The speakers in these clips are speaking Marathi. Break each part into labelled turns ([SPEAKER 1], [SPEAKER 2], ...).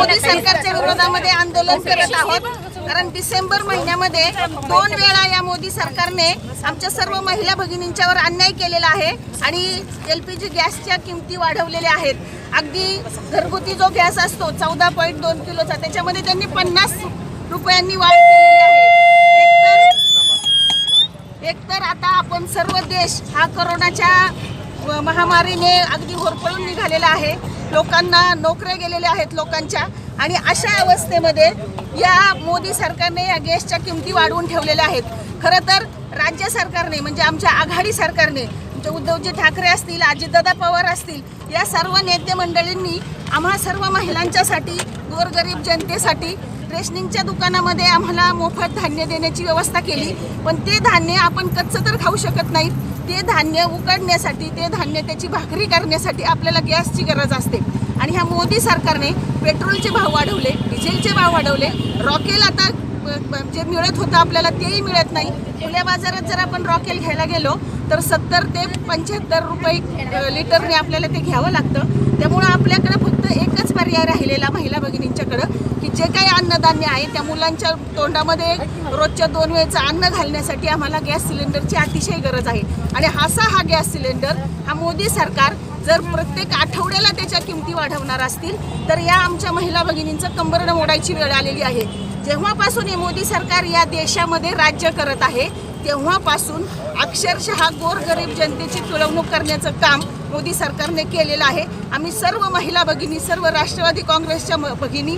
[SPEAKER 1] मोदी सरकारच्या विरोधामध्ये आंदोलन करत आहोत. कारण डिसेंबर महिन्यामध्ये दोन वेळा या मोदी सरकारने आमच्या सर्व महिला भगिनींच्यावर अन्याय केलेला आहे आणि एल पी जी गॅसच्या किमती वाढवलेल्या आहेत. अगदी घरगुती जो गॅस असतो चौदा पॉईंट दोन किलोचा त्याच्यामध्ये त्यांनी पन्नास रुपयांनी वाढ केलेली आहे. एकतर एकतर आता आपण सर्व देश हा करोनाच्या महामारीने अगदी होरपळून निघालेला आहे. लोकांना नोकऱ्या गेलेल्या आहेत लोकांच्या. आणि अशा अवस्थेमध्ये या मोदी सरकारने या गॅसच्या किमती वाढवून ठेवलेल्या आहेत. खरं तर राज्य सरकारने म्हणजे आमच्या आघाडी सरकारने म्हणजे उद्धवजी ठाकरे असतील अजितदादा पवार असतील या सर्व नेते मंडळींनी आम्हा सर्व महिलांच्यासाठी गोरगरीब जनतेसाठी रेशनिंगच्या दुकानामध्ये आम्हाला मोफत धान्य देण्याची व्यवस्था केली. पण ते धान्य आपण कच्चं तर खाऊ शकत नाही ते धान्य उकडण्यासाठी ते धान्य त्याची भाकरी करण्यासाठी आपल्याला गॅसची गरज असते. आणि ह्या मोदी सरकारने पेट्रोलचे भाव वाढवले डिझेलचे भाव वाढवले. रॉकेल आता जे मिळत होतं आपल्याला तेही मिळत नाही. खुल्या बाजारात जर आपण रॉकेल घ्यायला गेलो तर सत्तर ते पंच्याहत्तर रुपये लिटरने आपल्याला ते घ्यावं लागतं. त्यामुळं आपल्याकडं फक्त एक पर्याय राहिलेला महिला भगिनींच्याकडं की जे काही अन्नधान्य आहे त्या मुलांच्या तोंडामध्ये रोजच्या दोन वेळेचं अन्न घालण्यासाठी आम्हाला गॅस सिलेंडरची अतिशय गरज आहे. आणि असा हा गॅस सिलेंडर हा मोदी सरकार जर प्रत्येक आठवड्याला त्याच्या किमती वाढवणार असतील तर या आमच्या महिला भगिनींचं कंबरडं मोडायची वेळ आलेली आहे. जेव्हापासून हे मोदी सरकार या देशामध्ये राज्य करत आहे तेव्हापासून अक्षरशः गोरगरीब जनतेची तुळवणूक करण्याचं काम मोदी सरकारने केलेलं आहे. आम्ही सर्व महिला भगिनी सर्व राष्ट्रवादी काँग्रेसच्या म- भगिनी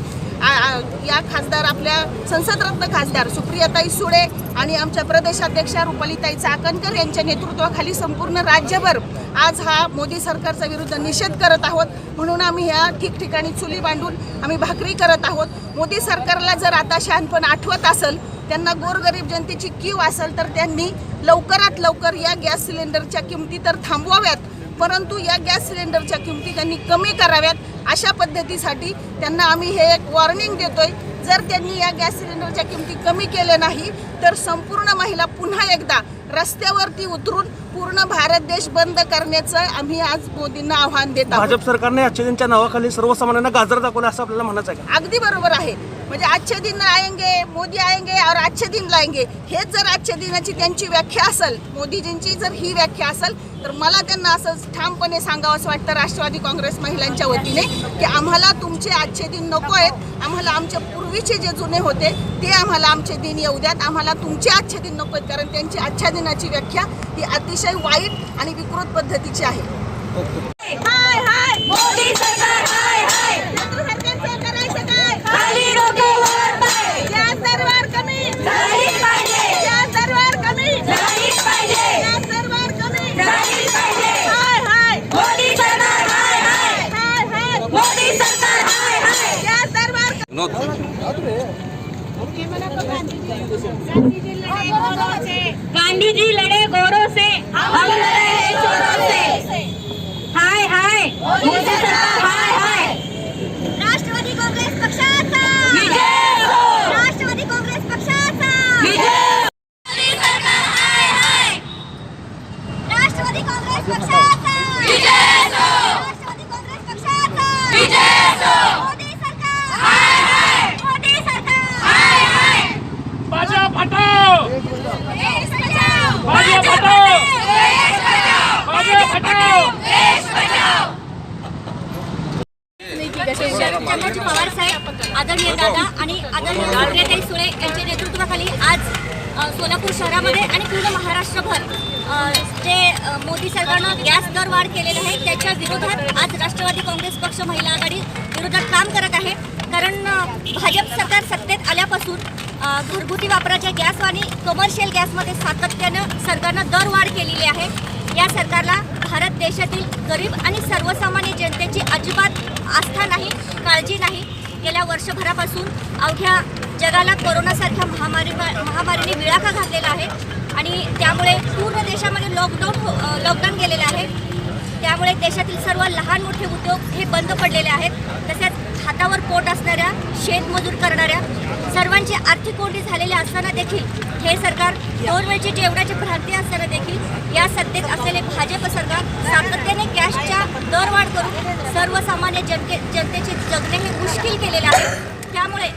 [SPEAKER 1] या खासदार आपल्या संसदरत्न खासदार सुप्रियाताई सुळे आणि आमच्या प्रदेशाध्यक्षा रुपालीताई चाकणकर यांच्या नेतृत्वाखाली संपूर्ण राज्यभर आज हा मोदी सरकारचा विरुद्ध निषेध करत आहोत. म्हणून आम्ही ह्या ठिकठिकाणी चुली बांधून आम्ही भाकरी करत आहोत. मोदी सरकारला जर आता शहाणपण आठवत असेल त्यांना गोरगरीब जनतेची कीव असेल तर त्यांनी लवकरात लवकर या गॅस सिलेंडरच्या किमती तर थांबवाव्यात. परंतु या गॅस सिलेंडरच्या किमती त्यांनी कमी कराव्यात अशा पद्धतीसाठी त्यांना आम्ही हे एक वॉर्निंग देतोय. जर त्यांनी या गॅस सिलेंडरच्या किमती कमी केल्या नाही तर संपूर्ण महिला पुन्हा एकदा रस्त्यावरती उतरून पूर्ण भारत देश बंद करण्याचं आम्ही आज मोदींना आव्हान देत आहोत.
[SPEAKER 2] भाजप सरकारने आजच्या दिनच्या नावाखाली सर्वसामान्यांना गाजर दाखवलं असं आपल्याला म्हणायचं आहे
[SPEAKER 1] अगदी बरोबर आहे. म्हणजे आजचे दिन आएंगे मोदी आएंगे और आजचे दिन लाएंगे हेच जर आजच्या दिनाची त्यांची व्याख्या असेल मोदीजींची जर ही व्याख्या असेल तर मला त्यांना असं ठामपणे सांगावं असं वाटतं राष्ट्रवादी काँग्रेस महिलांच्या वतीने की आम्हाला तुमचे आजचे दिन नको आहेत. आम्हाला आमच्या पूर्वीचे जे जुने होते ते आम्हाला आमचे दिन येऊ द्यात. आम्हाला तुमचे आजचे दिन नको आहेत कारण त्यांची आजच्या दिनाची व्याख्या ही अतिशय वाईट आणि विकृत पद्धतीची आहे.
[SPEAKER 3] गांधी जी लड़े गोरों से। हम लड़े चोरों से। हाय हाय। मोदी सरकार हाय हाय।
[SPEAKER 1] राष्ट्रवादी काँग्रेस पक्षाचा
[SPEAKER 3] विजय हो।
[SPEAKER 1] राष्ट्रवादी काँग्रेस पक्षाचा
[SPEAKER 3] विजय मोदी सरकार हाय हाय।
[SPEAKER 1] राष्ट्रवादी काँग्रेस पक्षाचा
[SPEAKER 3] विजय हो।
[SPEAKER 1] राष्ट्रवादी काँग्रेस पक्षाचा
[SPEAKER 3] विजय हो
[SPEAKER 1] मोदी सरकार
[SPEAKER 3] हाय हाय
[SPEAKER 1] मोदी सरकार
[SPEAKER 3] हाय हाय
[SPEAKER 4] भाजप हटाओ
[SPEAKER 1] देश बचाओ
[SPEAKER 4] भाजप हटाओ
[SPEAKER 3] देश बचाओ
[SPEAKER 4] भाजप हटाओ
[SPEAKER 3] देश बचाओ
[SPEAKER 5] चंद्रजी पवार साहेब आदरणीय दादा आणि आदरणीय सुप्रियाताई सुळे यांच्या नेतृत्वाखाली आज सोलापूर शहरामध्ये आणि पूर्ण महाराष्ट्रभर जे मोदी सरकारनं गॅस दर वाढ केलेलं आहे त्याच्या विरोधात आज राष्ट्रवादी काँग्रेस पक्ष महिला आघाडी विरोधात काम करत आहे. कारण भाजप सरकार सत्तेत आल्यापासून घरगुती वापराच्या गॅस आणि कमर्शियल गॅसमध्ये सातत्यानं सरकारनं दर वाढ केलेली आहे. या सरकारला भारत देशातील गरीब आणि सर्वसामान्य जनतेची अजिबात आस्था नाही काळजी नाही. गेल्या वर्षभरापासून अवघ्या जगाला कोरोनासारख्या महामारी महामारीने विळाखा घातलेला आहे आणि त्यामुळे पूर्ण देशामध्ये लॉकडाऊन हो- लॉकडाऊन गेलेलं आहे. त्यामुळे देशातील सर्व लहान मोठे उद्योग हे बंद पडलेले आहेत. तसेच हातावर पोट असणाऱ्या शेतमजूर करणाऱ्या सर्वांची आर्थिक कोंडी झालेली असताना देखील हे सरकार दोन वेळची जेवणाची भ्रांती असताना देखील या सत्तेत असलेले भाजप सरकार सातत्याने गॅसच्या दरवाढ करून सर्वसामान्य जनते जनतेचे जगणे हे मुश्किल केलेले आहे. त्यामुळे